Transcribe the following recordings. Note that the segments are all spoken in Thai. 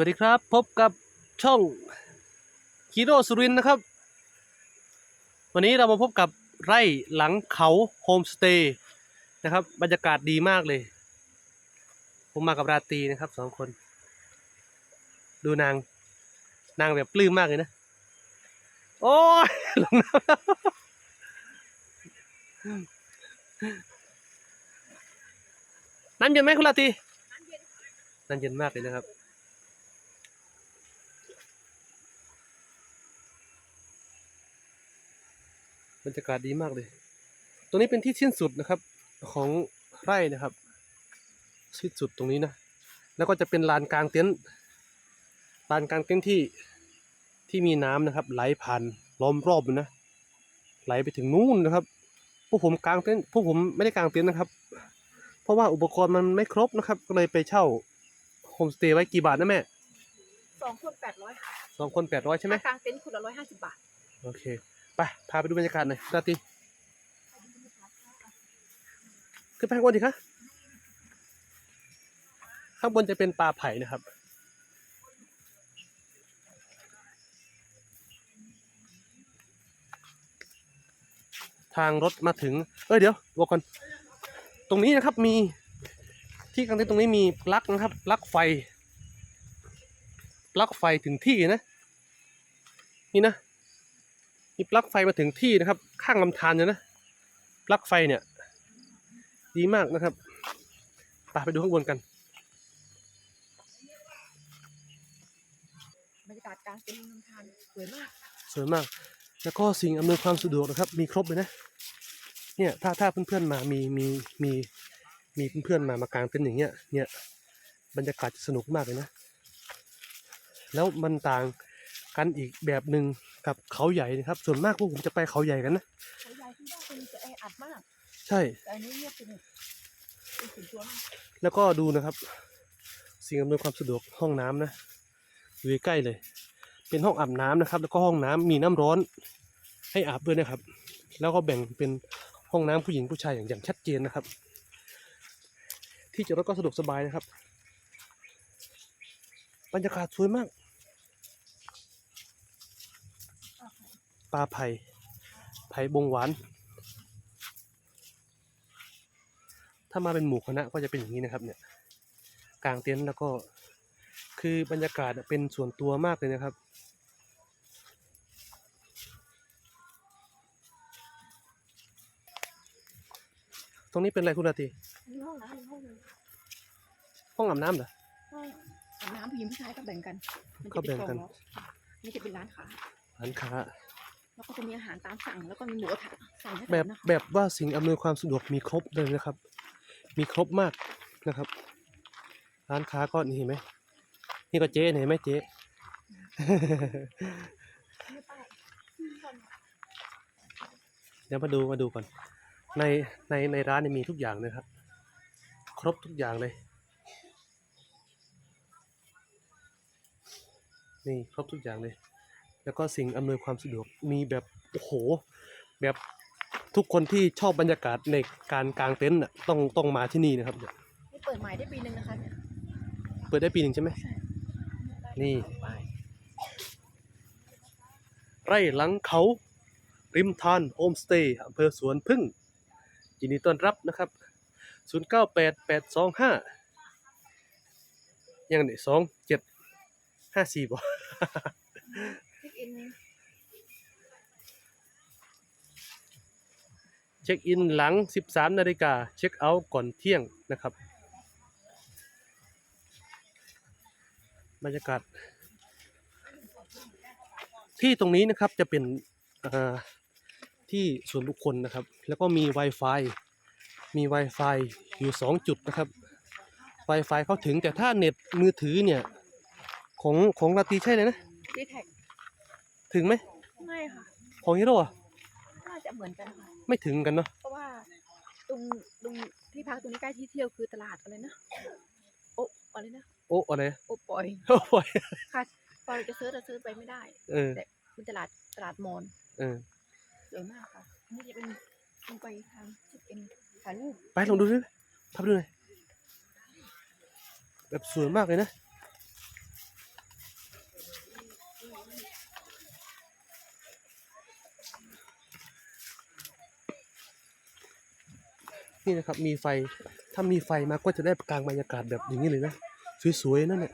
วัสดีครับ พบกับช่องคีโรสุรินทร์นะครับ วันนี้เรามาพบกับไร่หลังเขาโฮมสเตย์นะครับ บรรยากาศดีมากเลย ผมมากับราตรีนะครับสองคน ดูนาง นางแบบปลื้มมากเลยนะ โอ้ยลงน้ำแล้วน้ำเย็นไหมคุณราตรีน้ำเย็นมากเลยนะครับ บรรยากาศดีมากเลย ตรงนี้เป็นที่สิ้นสุดนะครับของไร่นะครับ สิ้นสุดตรงนี้นะ แล้วก็จะเป็นลานกลางเต็นท์ลานกลางเต็นท์ที่ที่มีน้ำนะครับ ไหลผ่านล้อมรอบเลยนะ ไหลไปถึงนู่นนะครับพวกผมกางเต็นท์พวกผมไม่ได้กางเต็นท์นะครับ เพราะว่าอุปกรณ์มันไม่ครบนะครับ ก็เลยไปเช่าโฮมสเตย์ไว้กี่บาทนะแม่สองคนแปดร้อยค่ะสองคนแปดร้อยใช่ไหมถ้ากลางเต็นท์คนละร้อยห้าสิบบาท โอเค ไปพาไปดูบรรยากาศหน่อยราตรีขึ้นไปข้างบนดิคะข้างบนจะเป็นป่าไผ่นะครับ ทางรถมาถึง เอ้ยเดี๋ยวบอกก่อนตรงนี้นะครับมีที่กลางเต็นท์ตรงนี้มีปลั๊กนะครับปลั๊กไฟปลั๊กไฟถึงที่นะ นี่นะ มีปลั๊กไฟมาถึงที่นะครับ ข้างลำธารเลยนะปลั๊กไฟเนี่ย ดีมากนะครับไปไปดูข้างบนกันบรรยากาศกลางเต็นท์น้ำทานสวยมาก สวยมาก แล้วก็สิ่งอำนวยความสะดวกนะครับ มีครบเลยนะ เนี่ยถ้าถ้าเพื่อนๆมามีมีมีมีเพื่อนๆมามากางเต็นท์อย่างเงี้ย เนี่ยบรรยากาศจะสนุกมากเลยนะ แล้วมันต่างกันอีกแบบหนึ่ง กับเขาใหญ่นะครับ ส่วนมากพวกผมจะไปเขาใหญ่กันนะเขาใหญ่ที่บ้านเป็นจะแออัดมากใช่แต่อันนี้เงียบสงบเป็นส่วนตัวมากแล้วก็ดูนะครับ สิ่งอำนวยความสะดวกห้องน้ำนะอยู่ใกล้ๆเลย เป็นห้องอาบน้ำนะครับ แล้วก็ห้องน้ำมีน้ำร้อน ให้อาบด้วยนะครับ แล้วก็แบ่งเป็นห้องน้ำผู้หญิงผู้ชายอย่างอย่างชัดเจนนะครับ ที่จอดรถก็สะดวกสบายนะครับ บรรยากาศสวยมาก ลาไผ่ไผ่บงหวาน ถ้ามาเป็นหมู่คณะก็จะเป็นอย่างนี้นะครับเนี่ยกลางเต็นท์แล้วก็คือบรรยากาศเป็นส่วนตัวมากเลยนะครับตรงนี้เป็นอะไรคุณราตรีมีห้องน้ำมีห้องนึงห้องอาบน้ำเหรอห้องอาบน้ำผู้หญิงผู้ชายก็แบ่งกัน มัก็แบ่งกันจะเป็สอนี่จะเป็นร้านค้า ร้านค้า แล้วก็จะมีอาหารตามสั่งแล้วก็มีหมูกระทะสั่งให้แบบทานนะคะแบบว่าสิ่งอำนวยความสะดวกมีครบเลยนะครับ มีครบมากนะครับ ร้านค้าก็นี่เห็นไหมนี่ก็เจ๊เนี่ยเห็นไหมเจ๊ ไม่ป้ายเดี๋ยวมาดูมาดูก่อน ในในในร้านเนี่ยมีทุกอย่างเลยครับ ครบทุกอย่างเลย นี่ครบทุกอย่างเลย แล้วก็สิ่งอำนวยความสะดวกมีแบบโอ้โห แบบทุกคนที่ชอบบรรยากาศในการกางเต็นท์น่ะต้องต้องมาที่นี่นะครับเนี่ยนี่เปิดใหม่ได้ปีหนึ่งนะคะเนี่ยเปิดได้ปีหนึ่งใช่ไหมใช่นี่ป้ายไร่หลังเขา ริมทานโฮมสเตย์อำเภอสวนพึ่งยินดีต้อนรับนะครับ 098825ยังนี่สองเจ็ดห้าสี่บ่ เช็คอินหลัง 13 นาฬิกาเช็คเอาท์ก่อนเที่ยงนะครับบรรยากาศที่ตรงนี้นะครับจะเป็นเอ่อที่ส่วนบุคคลนะครับ แล้วก็มี Wi-Fi มี Wi-Fi อยู่ 2 จุดนะครับ Wi-Fi เข้าถึงแต่ถ้าเน็ตมือถือเนี่ย ของของราตรีใช่เลยนะ ดีแท็กถึงไหมไม่ค่ะ ของฮีโร่อะน่า จะเหมือนกันค่ะไม่ถึงกันเนาะเพราะว่าตรงตรงที่พักตรงนี้ใกล้ที่เที่ยวคือตลาดอะไรนะโอะอะไรนะโอ้อะไรโอปอยโอ้ยค่ะพอเราจะซื้อเราซื้อไปไม่ได้เออแต่เป็นตลาดตลาดมอญเออสวยมากค่ะนี่จะเป็นลงไปทางเช็คอินถ่ายรูปไปลองดูดิพาไปดูหน่อยแบบสวยมากเลยนะ นี่นะครับมีไฟถ้ามีไฟมาก็จะได้กลางบรรยากาศแบบอย่างนี้เลยนะสวยๆนั่นแหละ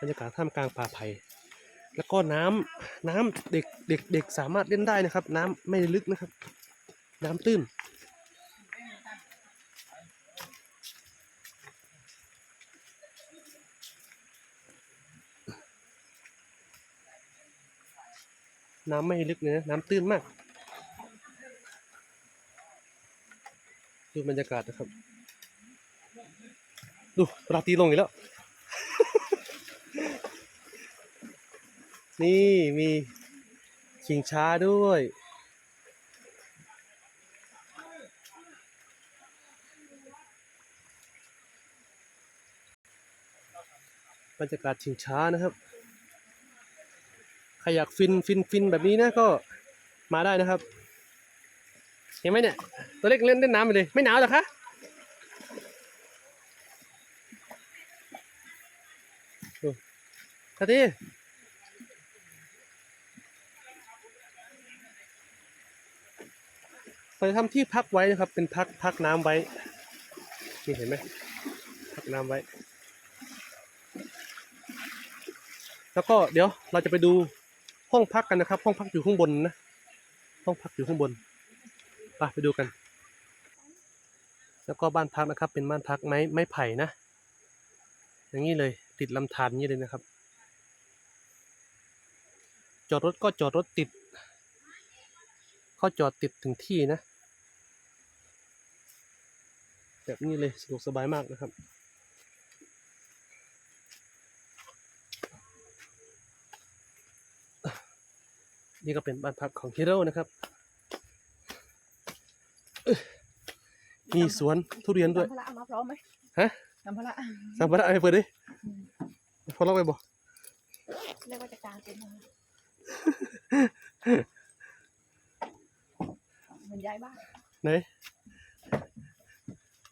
บรรยากาศท่ามกลางป่าไผ่แล้วก็น้ำน้ำเด็กเด็กเด็กสามารถเล่นได้นะครับ น้ำไม่ลึกนะครับ น้ำตื้นน้ำไม่ลึกเลยนะน้ำตื้นมาก ดูบรรยากาศนะครับ ดูปลาตีลงอีกแล้ว นี่มีชิงช้าด้วย บรรยากาศชิงช้านะครับ ใครอยากฟินฟินฟินแบบนี้นะก็มาได้นะครับ เห็นไหมเนี่ย ตัวเล็กเล่นเล่นน้ำไปเลย ไม่หนาวหรอคะดูทัทีเราจะทำที่พักไว้นะครับ เป็นพักพักน้ำไว้ นี่เห็นไหมพักน้ำไว้ แล้วก็เดี๋ยวเราจะไปดูห้องพักกันนะครับ ห้องพักอยู่ข้างบนนะ ห้องพักอยู่ข้างบน ไปไปดูกัน แล้วก็บ้านพักนะครับ เป็นบ้านพักไม้ไม้ไผ่นะ อย่างนี้เลยติดลำธารนี้เลยนะครับ จอดรถก็จอดรถติดก็จอดติดถึงที่นะ แบบนี้เลยสะดวกสบายมากนะครับนี่ก็เป็นบ้านพักของฮีโร่นะครับเอ้ย มีสวนทุเรียนด้วยสัมภาระเอามาพร้อมไหมฮะสัมภาระสัมภาระอะไรเปิดดิพอล็อกไปบ่เรียกว่าจะกางเต็นท์มาเหมือนย้ายบ้านไหน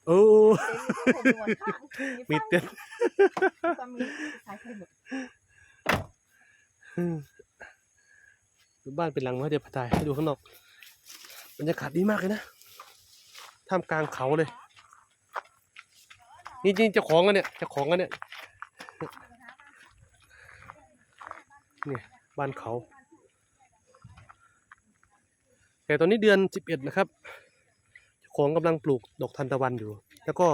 โอ้เต็นท์มีผ้าห่มนวดข้างมีเต็นท์ก็มีสายไฟหมดดูบ้านเป็นหลังมาเดี๋ยวพาถ่ายให้ดูข้างนอกบรรยากาศดีมากเลยนะ ท่ามกลางเขาเลย นี่จริงเจ้าของกันเนี่ยเจ้าของกันเนี่ยเนี่ยบ้านเขาแต่ตอนนี้เดือนสิบเอ็ดนะครับเจ้าของกำลังปลูกดอกทานตะวันอยู่ แล้วก็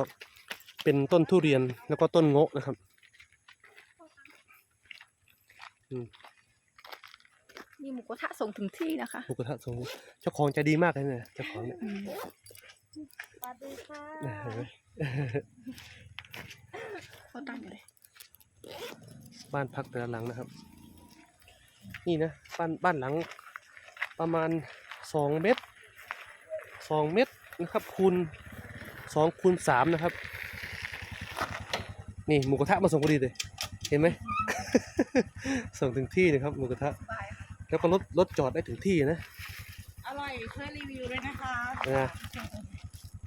เป็นต้นทุเรียนแล้วก็ต้นโงะนะครับมีหมูกระทะส่งถึงที่นะคะหมูกระทะทรงเจ้าของใจดีมากเลยเนี่ยเจ้าของเนี่ย สวัสดีค่ะเห็นไหมเขาตั้งอยู่เลยบ้านพักแต่ละหลังนะครับ นี่นะบ้านบ้านหลังประมาณสองเมตรสองเมตรนะครับคูณสองคูณสามนะครับ นี่หมูกระทะมาส่งพอดีเลยเห็นไหม ส่งถึงที่นะครับหมูกระทะแล้วก็รถรถจอดได้ถึงที่นะ อร่อยช่วยรีวิวด้วยนะคะนะ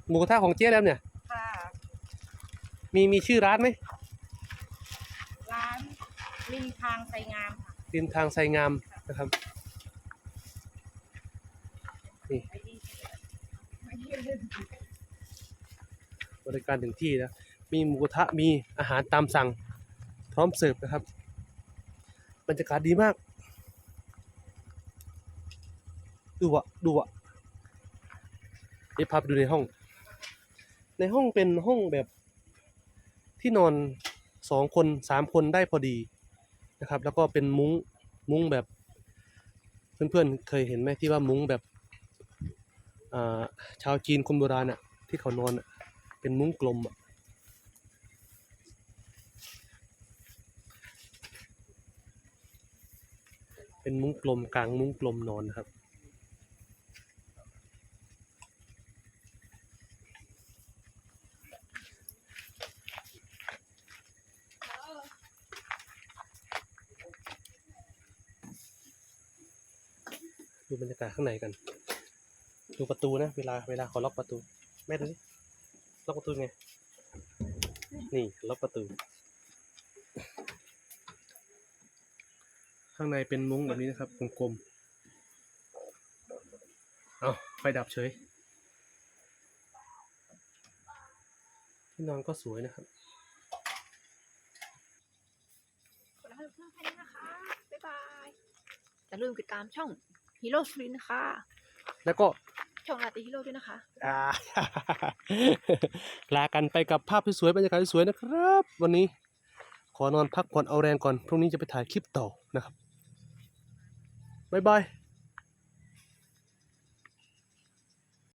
หมูกระทะของเจ๊แล้วเนี่ย ค่ะ มีมีชื่อร้านไหมร้านริมทางไซงามค่ะริมทางไซงามนะครับ นี่ ไอดีบริการถึงที่นะ มีหมูกระทะ มีอาหารตามสั่ง พร้อมเสิร์ฟนะครับ บรรยากาศดีมาก ดูอะดูอะเดี๋ยวพาไปดูในห้อง ในห้องเป็นห้องแบบที่นอนสองคนสามคนได้พอดีนะครับ แล้วก็เป็นมุ้งมุ้งแบบ เพื่อนๆเคยเห็นไหมที่ว่ามุ้งแบบอ่าชาวจีนคนโบราณอะที่เขานอนอะเป็นมุ้งกลมอะเป็นมุ้งกลมกลางมุ้งกลมนอนนะครับ บรรยากาศข้างในกัน ดูประตูนะ เวลาเวลาเขาล็อกประตู แม่ดูสิล็อกประตูไง นี่ล็อกประตู ข้างในเป็นมุ้งแบบนี้นะครับกลมๆเอาไฟดับเฉย ที่นอนก็สวยนะครับขอลาไปเพื่อนแค่นี้นะคะ บ๊ายบายอย่าลืมติดตามช่อง Hero Street นะคะแล้วก็ช่องลาติฮีโร่ด้วยนะคะ อ่า ลากันไปกับภาพสวยๆบรรยากาศสวยๆนะครับ วันนี้ขอนอนพักผ่อนเอาแรงก่อน พรุ่งนี้จะไปถ่ายคลิปต่อนะครับ บ๊ายบาย